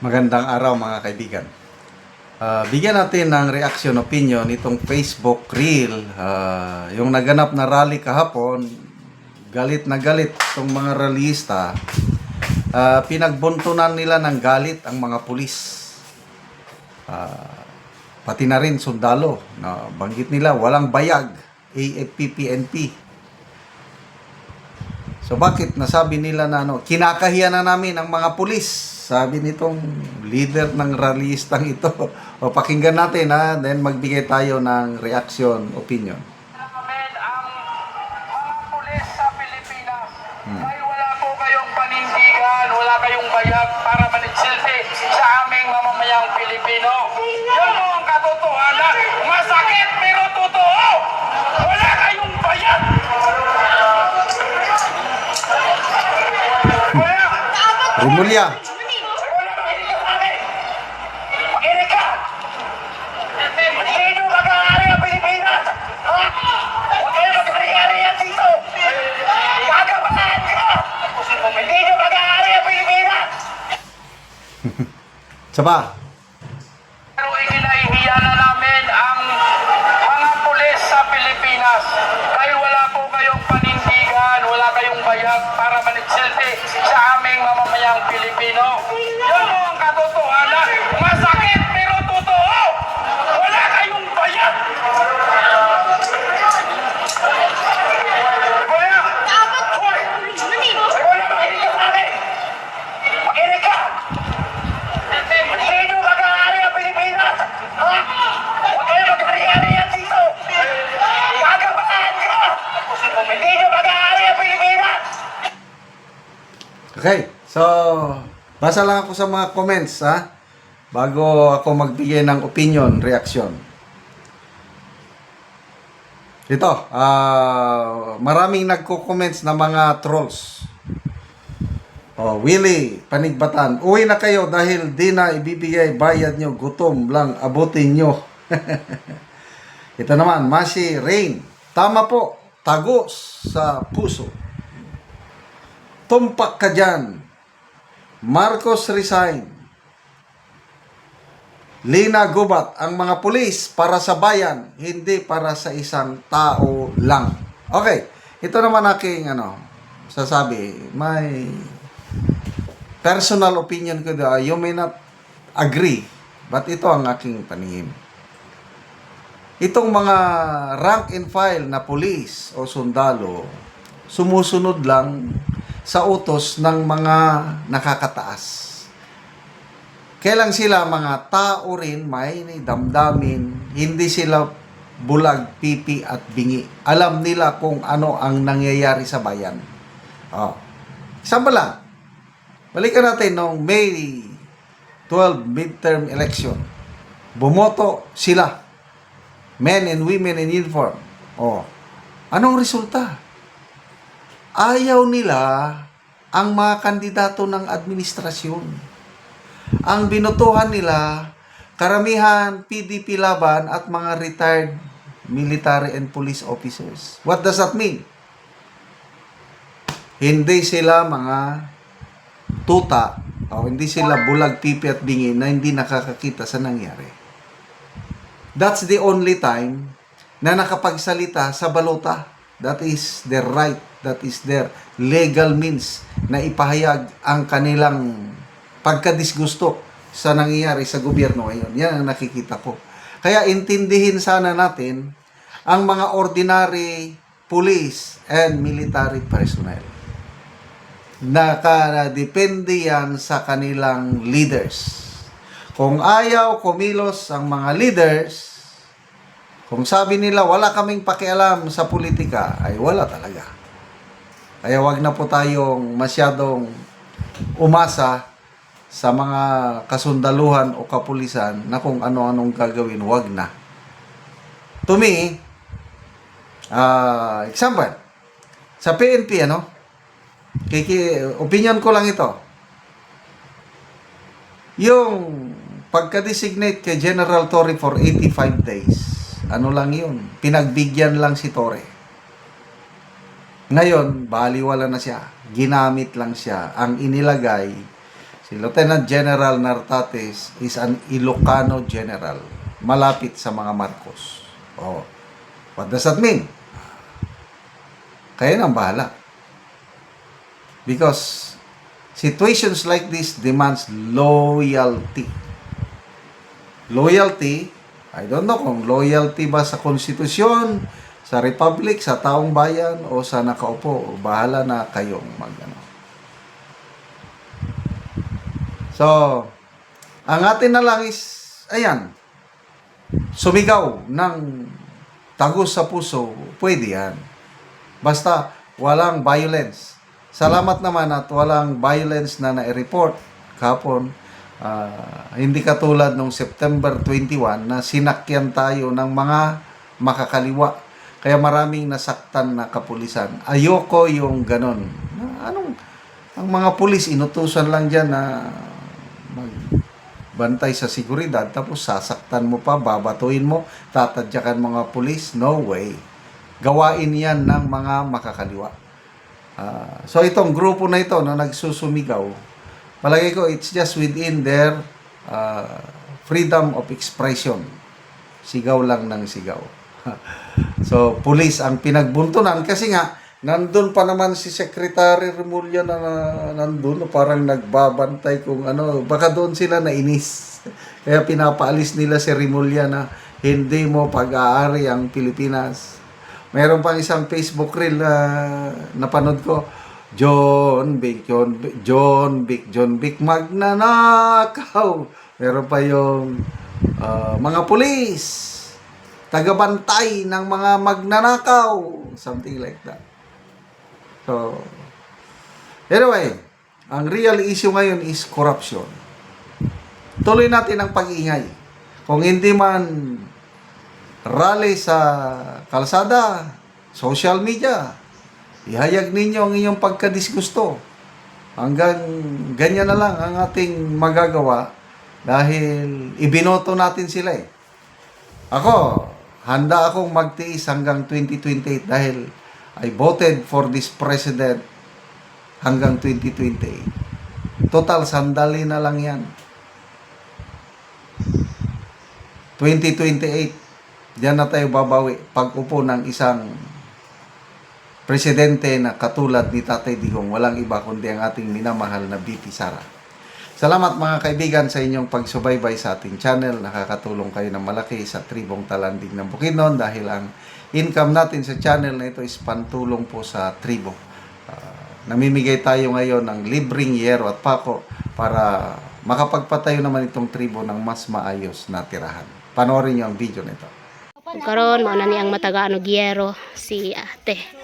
Magandang araw mga kaibigan. Ah, bigyan natin ng reaction opinion itong Facebook Reel. Ah, yung naganap na rally kahapon, galit na galit itong mga rallyista. Ah, pinagbuntunan nila ng galit ang mga pulis. Ah, pati na rin sundalo. Na banggit nila walang bayag. AFP, PNP. So bakit nasabi nila na ano, kinakahiya na namin ang mga pulis. Sabi nitong leader ng rallyistang ito. O pakinggan natin ha, then magbigay tayo ng reaction, opinion. namin ang mga pulis sa Pilipinas. Ay wala po kayong panindigan, wala kayong bayag para manigsilbi sa aming mamamayang Pilipino. Yan po ang katotohanan. Masakit pero totoo. Wala kayong bayag. Wala. Rimulya, Wala kayong bayag. Makinig ka. Hindi nyo mag-aari ang Pilipinas. Ha? Huwag kayo mag-aari yan dito. Gagabahan ka. Hindi nyo mag-aari ang Pilipinas. Saba. Pero ikinahihiya na namin ang mga pulis sa Pilipinas. Dahil wala po kayong panindigan, wala kayong bayag para manigsilbi sa aming mamamayang Pilipino. Yan po ang katotohanan. Masakit pero totoo. Wala kayong bayag. Wala. Hoy! Wala makinig ka sa akin. Makinig ka. Hindi nyo mag-aari ang Pilipinas! Ha? Huwag kayo mag-aari yan dito! Gagabahan ka! Hindi nyo mag-aari ang Pilipinas! Okay, so basa lang ako sa mga comments ha, bago ako magbigay ng opinion, reaction. Ito, ah maraming nagko-comments na mga trolls. Oh, Willie, panigbatan. Uwi na kayo dahil di na ibibigay bayad nyo. Gutom lang, abutin nyo. Ito naman, Masi Rain. Tama po, tagos sa puso. Tumpak ka dyan. Marcos resign. Lina Gubat, ang mga pulis para sa bayan, hindi para sa isang tao lang. Okay, ito naman aking ano, sasabi, may personal opinion ko da, you may not agree, but ito ang aking paningin. Itong mga rank and file na pulis o sundalo, sumusunod lang sa utos ng mga nakakataas. Kailang sila mga tao rin may damdamin, hindi sila bulag, pipi at bingi. Alam nila kung ano ang nangyayari sa bayan. Oh. Example lang, balikan natin noong May 12 midterm election. Bumoto sila, men and women in uniform. Oh. Anong resulta? Ayaw nila ang mga kandidato ng administrasyon. Ang binutuhan nila, karamihan PDP laban at mga retired military and police officers. What does that mean? Hindi sila mga tuta o hindi sila bulag, pipi at bingi na hindi nakakakita sa nangyari. That's the only time na nakapagsalita sa balota. That is their right. That is their legal means na ipahayag ang kanilang pagkadisgusto sa nangyayari sa gobyerno ngayon. Yan ang nakikita ko. Kaya intindihin sana natin ang mga ordinary police and military personnel. Nakadepende yan sa kanilang leaders. Kung ayaw kumilos ang mga leaders, kung sabi nila wala kaming pakialam sa politika, ay wala talaga. Kaya wag na po tayong masyadong umasa sa mga kasundaluhan o kapulisan na kung ano-anong gagawin, wag na. To me, ah, example, sa PNP, ano, kiki, opinion ko lang ito. Yung pagka-designate kay General Torre for 85 days, ano lang yun, pinagbigyan lang si Torre. Ngayon, baliwala na siya. Ginamit lang siya. Ang inilagay Si Lieutenant General Nartates is an Ilocano general, malapit sa mga Marcos. Oh. What does that mean? Kayo nang bahala. Because situations like this demands loyalty. Loyalty, I don't know kung loyalty ba sa konstitusyon, sa republic, sa taong bayan, o sa nakaupo. Bahala na kayong mag ano. So, ang atin na lang is, ayan, sumigaw ng tagos sa puso, pwede yan. Basta walang violence. Salamat naman at walang violence na na-report kahapon. Ah, hindi katulad nung September 21 na sinakyan tayo ng mga makakaliwa. Kaya maraming nasaktan na kapulisan. Ayoko yung ganon. Anong, ang mga pulis inutusan lang dyan na magbantay sa seguridad tapos sasaktan mo pa, babatuin mo, tatadyakan mga pulis. No way. Gawain yan ng mga makakaliwa. Ah, so itong grupo na ito na nagsusumigaw, palagay ko it's just within their ah, freedom of expression. Sigaw lang ng sigaw. so police ang pinagbuntunan kasi nga nandun pa naman si Secretary Remulla na, na nandun parang nagbabantay kung ano baka doon sila nainis kaya pinapaalis nila si Remulla na hindi mo pag-aari ang Pilipinas Meron pang isang Facebook reel na napanood ko. John Vic, John Vic, John Vic, John Vic, magnanakaw. Meron pa yung ah, mga pulis, tagabantay ng mga magnanakaw. Something like that. So, anyway, ang real issue ngayon is corruption. Tuloy natin ang pag-ingay. Kung hindi man rally sa kalsada, social media. Ihayag ninyo ang inyong pagkadisgusto. Hanggang ganyan na lang ang ating magagawa dahil ibinoto natin sila eh. Ako, handa akong magtiis hanggang 2028 dahil I voted for this president hanggang 2028. Total, sandali na lang yan. 2028, diyan na tayo babawi pag upo ng isang presidente na katulad ni Tatay Digong, walang iba kundi ang ating minamahal na BP Sara. Salamat mga kaibigan sa inyong pagsubaybay sa ating channel. Nakakatulong kayo ng malaki sa tribong talanding ng Bukidnon dahil ang income natin sa channel na ito is pantulong po sa tribo. Ah, namimigay tayo ngayon ng libreng yero at pako para makapagpatayo naman itong tribo ng mas maayos na tirahan. Panoorin niyo ang video nito. Karon mo na niyang mataga ano giyero si ate.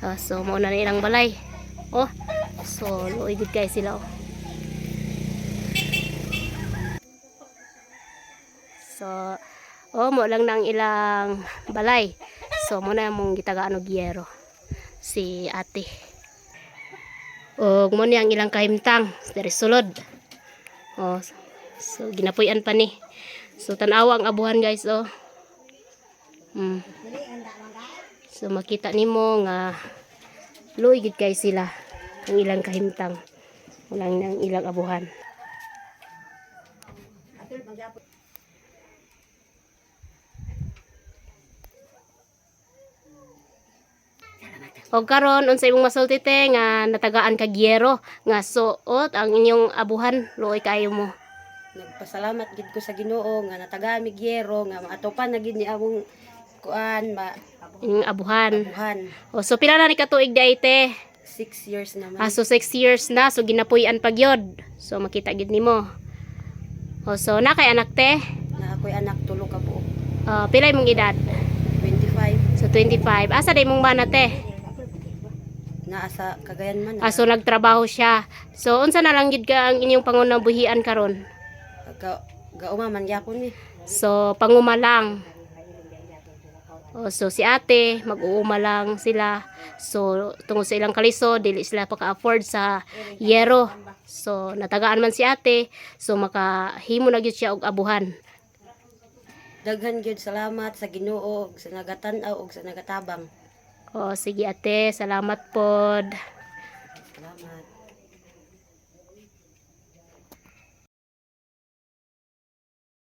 Ah, so mo na nilang balay. Oh. So luoy gid sila oh. So oh mo lang nang ilang balay. So mo na mong gitagaan og giyero si ate. O mo niyang ilang kahimtang dari sulod. Oh, so ginapuyan pa ni. So tanawa ang abuhan guys oh. Hmm. So makita nimo nga luoy gid kay sila ang ilang kahimtang. Walang nang ilang abuhan. O karon unsa imong masulti te nga natagaan ka giyero nga suot ang inyong abuhan luoy kayo mo. Nagpasalamat gid ko sa Ginoo nga natagaan mi giyero nga maatopan na gid ni among kuan ma Inyong abuhan. abuhan. O so pila na ni katuig day te? Six years naman. Ah, so 6 years na so ginapuy-an pagyod. So makita gid nimo. O so na kay anak te? na ako'y anak tulo ka buok. Ah, pila imong edad? 25 So 25. Asa day mong bana te? naa sa Cagayan man. Ah, so nagtrabaho siya. So unsa na lang gid ka ang inyong pangunabuhian karon? Ga, gauma man gyapon ni. So, panguma lang. O, so, si ate, mag-uuma lang sila. So, tungkol sa ilang kaliso, dili sila paka-afford sa yero. So, natagaan man si ate. So, makahimo na gyud siya og abuhan. Daghan gyud salamat sa Ginoo sa nagatan-aw ug sa nagatabang. O sige ate, salamat pod.